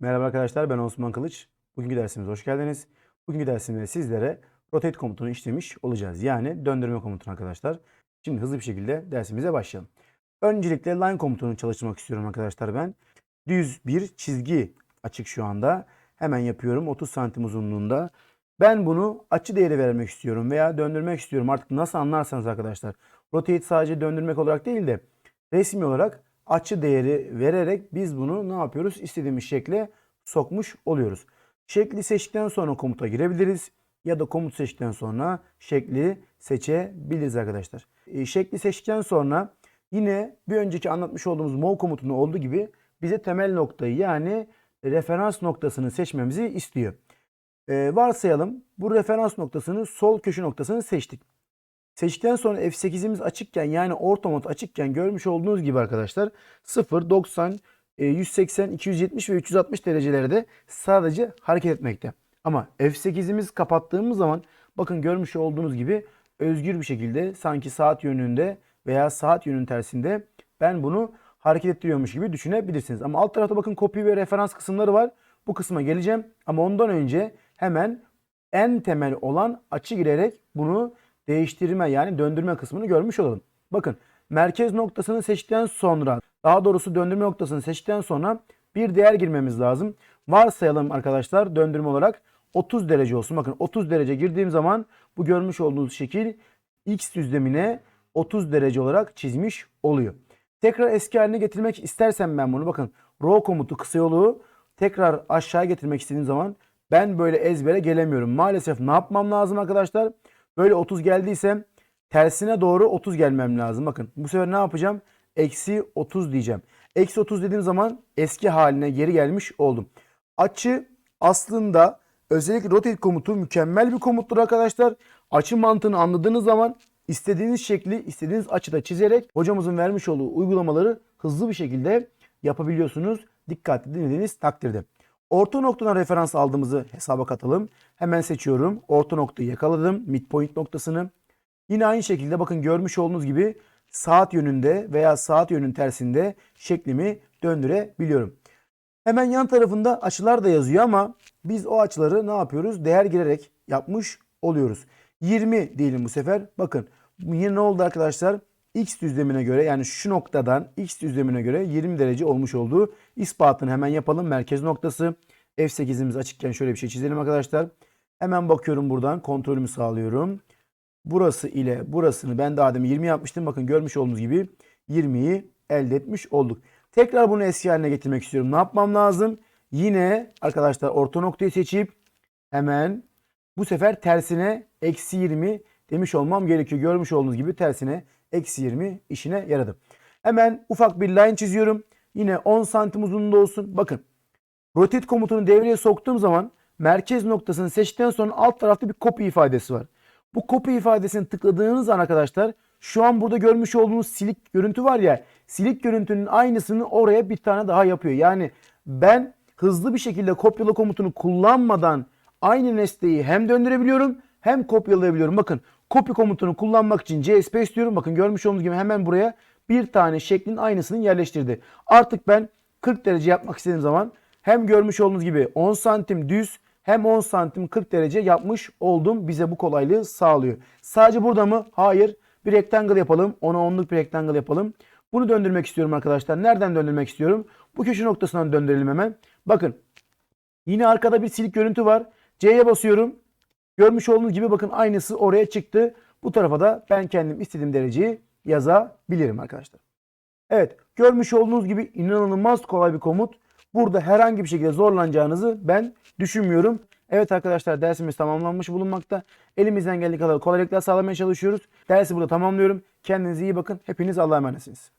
Merhaba arkadaşlar ben Osman Kılıç. Bugünkü dersimize hoş geldiniz. Bugünkü dersimde sizlere rotate komutunu işlemiş olacağız. Yani döndürme komutunu arkadaşlar. Şimdi hızlı bir şekilde dersimize başlayalım. Öncelikle line komutunu çalıştırmak istiyorum arkadaşlar ben. Düz bir çizgi açık şu anda. Hemen yapıyorum 30 santim uzunluğunda. Ben bunu açı değeri vermek istiyorum veya döndürmek istiyorum. Artık nasıl anlarsanız arkadaşlar. Rotate sadece döndürmek olarak değil de resmi olarak açı değeri vererek biz bunu ne yapıyoruz? İstediğimiz şekle sokmuş oluyoruz. Şekli seçtikten sonra komuta girebiliriz ya da komut seçtikten sonra şekli seçebiliriz arkadaşlar. E, şekli seçtikten sonra yine bir önceki anlatmış olduğumuz mov komutunda olduğu gibi bize temel noktayı yani referans noktasını seçmemizi istiyor. E, varsayalım bu referans noktasını sol köşe noktasını seçtik. Seçtikten sonra F8'imiz açıkken yani orta mod açıkken görmüş olduğunuz gibi arkadaşlar 0, 90, e, 180, 270 ve 360 derecelerde sadece hareket etmekte. Ama F8'imiz kapattığımız zaman bakın görmüş olduğunuz gibi özgür bir şekilde sanki saat yönünde veya saat yönünün tersinde ben bunu hareket ettiriyormuş gibi düşünebilirsiniz. Ama alt tarafta bakın kopya ve referans kısımları var. Bu kısma geleceğim ama ondan önce hemen en temel olan açı girerek bunu değiştirme yani döndürme kısmını görmüş olalım. Bakın merkez noktasını seçtikten sonra daha doğrusu döndürme noktasını seçtikten sonra bir değer girmemiz lazım. Varsayalım arkadaşlar döndürme olarak 30 derece olsun. Bakın 30 derece girdiğim zaman bu görmüş olduğunuz şekil x düzlemine 30 derece olarak çizmiş oluyor. Tekrar eski haline getirmek istersem ben bunu bakın row komutu kısa yolu tekrar aşağı getirmek istediğim zaman ben böyle ezbere gelemiyorum. Maalesef ne yapmam lazım arkadaşlar? Böyle 30 geldiysem tersine doğru 30 gelmem lazım. Bakın bu sefer ne yapacağım? Eksi 30 diyeceğim. Eksi 30 dediğim zaman eski haline geri gelmiş oldum. Açı aslında özellikle rotate komutu mükemmel bir komuttur arkadaşlar. Açı mantığını anladığınız zaman istediğiniz şekli istediğiniz açıda çizerek hocamızın vermiş olduğu uygulamaları hızlı bir şekilde yapabiliyorsunuz. Dikkatli dinlediğiniz takdirde. Orta noktadan referans aldığımızı hesaba katalım. Hemen seçiyorum. Orta noktayı yakaladım. Midpoint noktasını. Yine aynı şekilde bakın görmüş olduğunuz gibi saat yönünde veya saat yönünün tersinde şeklimi döndürebiliyorum. Hemen yan tarafında açılar da yazıyor ama biz o açıları ne yapıyoruz? Değer girerek yapmış oluyoruz. 20 diyelim bu sefer. Bakın yine ne oldu arkadaşlar? X düzlemine göre yani şu noktadan X düzlemine göre 20 derece olmuş olduğu ispatını hemen yapalım. Merkez noktası F8'imiz açıkken şöyle bir şey çizelim arkadaşlar. Hemen bakıyorum buradan kontrolümü sağlıyorum. Burası ile burasını ben daha demin 20 yapmıştım. Bakın görmüş olduğunuz gibi 20'yi elde etmiş olduk. Tekrar bunu eski haline getirmek istiyorum. Ne yapmam lazım? Yine arkadaşlar orta noktayı seçip hemen bu sefer tersine eksi 20 demiş olmam gerekiyor. Görmüş olduğunuz gibi tersine eksi 20 işine yaradı. Hemen ufak bir line çiziyorum. Yine 10 santim uzunluğunda olsun. Bakın rotate komutunu devreye soktuğum zaman merkez noktasını seçtikten sonra alt tarafta bir copy ifadesi var. Bu copy ifadesini tıkladığınız an arkadaşlar şu an burada görmüş olduğunuz silik görüntü var ya silik görüntünün aynısını oraya bir tane daha yapıyor. Yani ben hızlı bir şekilde kopyala komutunu kullanmadan aynı nesneyi hem döndürebiliyorum hem kopyalayabiliyorum. Bakın copy komutunu kullanmak için CSP istiyorum. Bakın görmüş olduğunuz gibi hemen buraya bir tane şeklin aynısını yerleştirdi. Artık ben 40 derece yapmak istediğim zaman hem görmüş olduğunuz gibi 10 santim düz hem 10 santim 40 derece yapmış oldum. Bize bu kolaylığı sağlıyor. Sadece burada mı? Hayır. Bir rectangle yapalım. 10'a 10'luk bir rectangle yapalım. Bunu döndürmek istiyorum arkadaşlar. Nereden döndürmek istiyorum? Bu köşe noktasından döndürelim hemen. Bakın. Yine arkada bir silik görüntü var. C'ye basıyorum. Görmüş olduğunuz gibi bakın aynısı oraya çıktı. Bu tarafa da ben kendim istediğim dereceyi yazabilirim arkadaşlar. Evet görmüş olduğunuz gibi inanılmaz kolay bir komut. Burada herhangi bir şekilde zorlanacağınızı ben düşünmüyorum. Evet arkadaşlar dersimiz tamamlanmış bulunmakta. Elimizden geldiği kadar kolaylıklar sağlamaya çalışıyoruz. Dersi burada tamamlıyorum. Kendinize iyi bakın. Hepiniz Allah'a emanetsiniz.